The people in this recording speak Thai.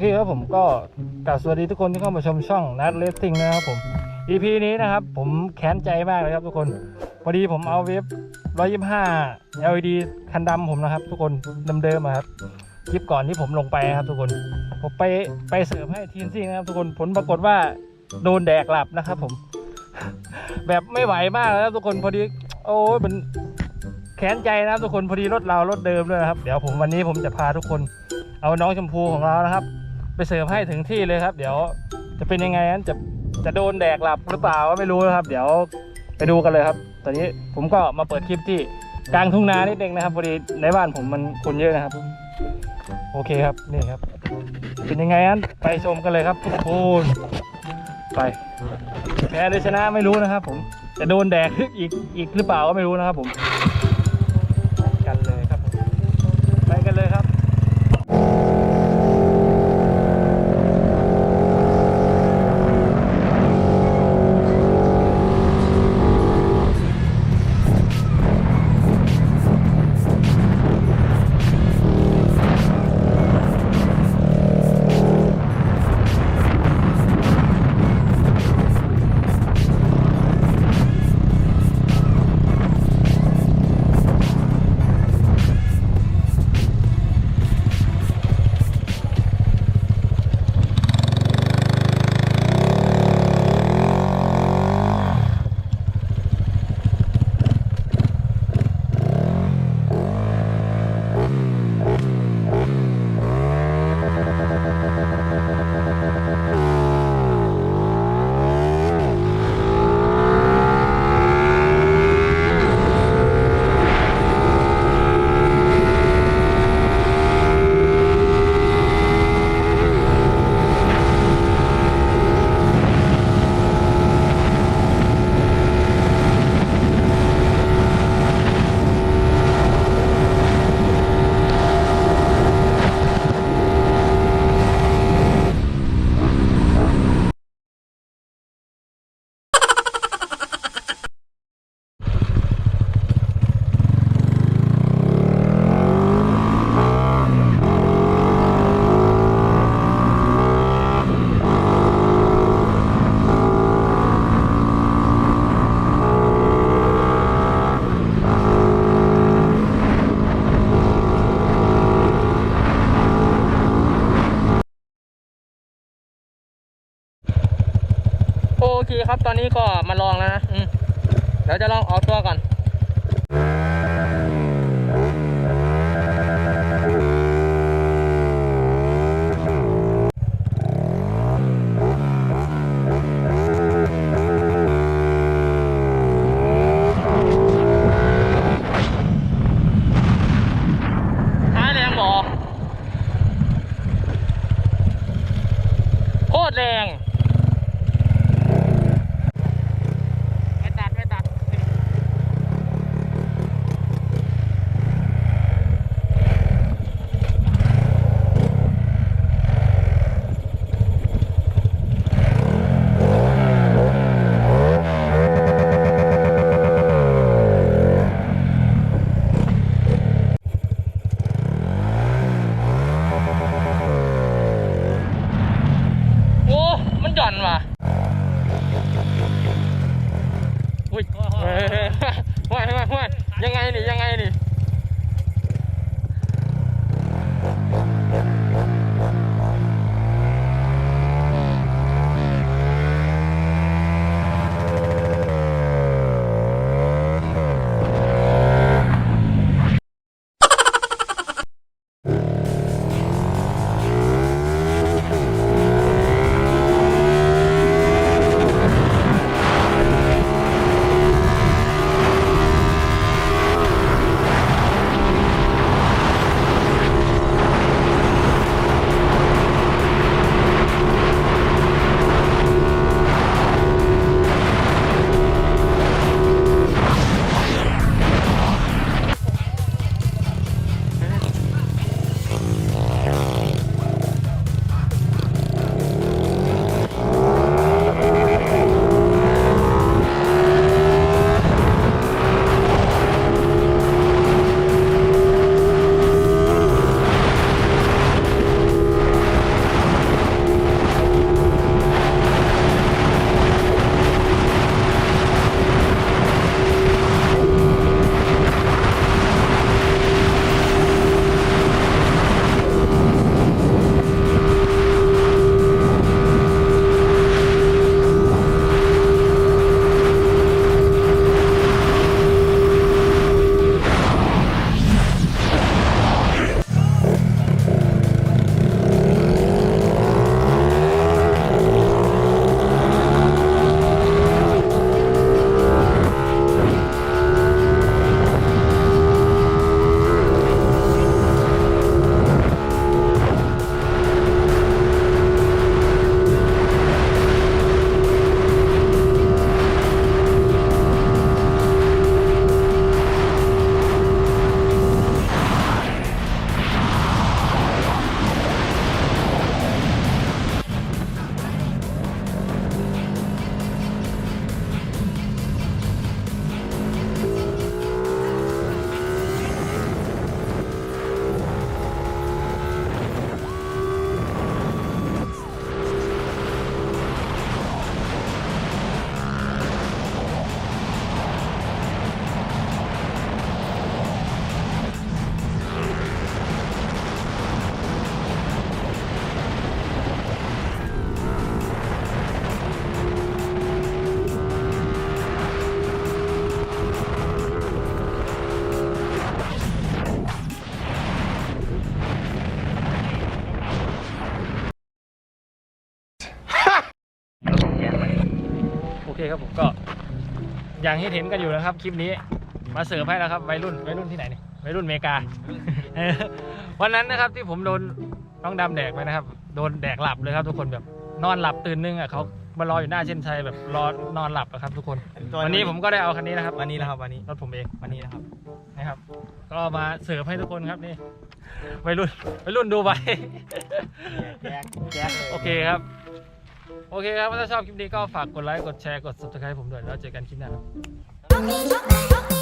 เคครับผมก็กราบสวัสดีทุกคนที่เข้ามาชมช่องนัดเลสซิ่งนะครับผม EP นี้นะครับผมแค้นใจมากเลยครับทุกคนพอดีผมเอาเวฟ125 LED คันดำผมนะครับ ทุกคนเดิมๆอะครับคลิปก่อนที่ผมลงไปนะครับ ทุกคนผมไปไปเสิร์ฟให้ทีนซิ่งนะครับ ทุกคนผลปรากฏว่าโดนแดกหลับนะครับ ผม แบบไม่ไหวมากแล้วครับทุกคนพอดี โอ้ยมันแค้นใจนะครับทุกคนพอดีรถเรารถเดิมด้วยนะครับ เดี๋ยวผมวันนี้ผมจะพาทุกคน เอาน้องชมพูของเรานะครับ ไปเสิร์ฟให้ถึงที่เลยครับ เดี๋ยวจะเป็นยังไงนั้นจะจะโดนแดกหลับหรือเปล่าก็ไม่รู้นะครับ เดี๋ยวไปดูกันเลยครับ ตอนนี้ผมก็มาเปิดคลิปที่กลางทุ่งนานิดนึงนะครับพอดีในบ้านผมมันคนเยอะนะครับ โอเคครับนี่ครับ เป็นยังไงนั้นไปชมกันเลยครับทุกคนไปแพ้หรือชนะไม่รู้นะครับ ผมจะโดนแดกอีกอีกหรือเปล่าก็ไม่รู้นะครับ ผม กันเลยครับผมไปกันเลยครับ ตอนนี้ก็มาลองแล้วนะอืมเดี๋ยวจะลองออกตัวก่อน ครับผมก็ อย่างที่เห็นกันอยู่นะครับ คลิปนี้มาเสิร์ฟให้แล้วครับวัยรุ่นวัยรุ่นที่ไหนนี่วัยรุ่นอเมริกา วันนั้นนะครับที่ผมโดนน้องดำแดกไปนะครับ โดนแดกหลับเลยครับ ทุกคนแบบนอนหลับตื่นนึงอะเขามารออยู่หน้าเช่นชัยแบบรอนอนหลับอะครับ ทุกคน วันนี้ผมก็ได้เอาคันนี้นะครับวันนี้นะครับวันนี้รถผมเองวันนี้นะครับนะครับ ก็มาเสิร์ฟให้ทุกคนครับนี่วัยรุ่นวัยรุ่นดูไปแจ๊กแจ๊กเลยโอเคครับ โอเคครับถ้าชอบคลิปนี้ก็ฝากกดไลค์ กดแชร์ กด subscribe ผมด้วย แล้วเจอกันคลิปหน้าครับ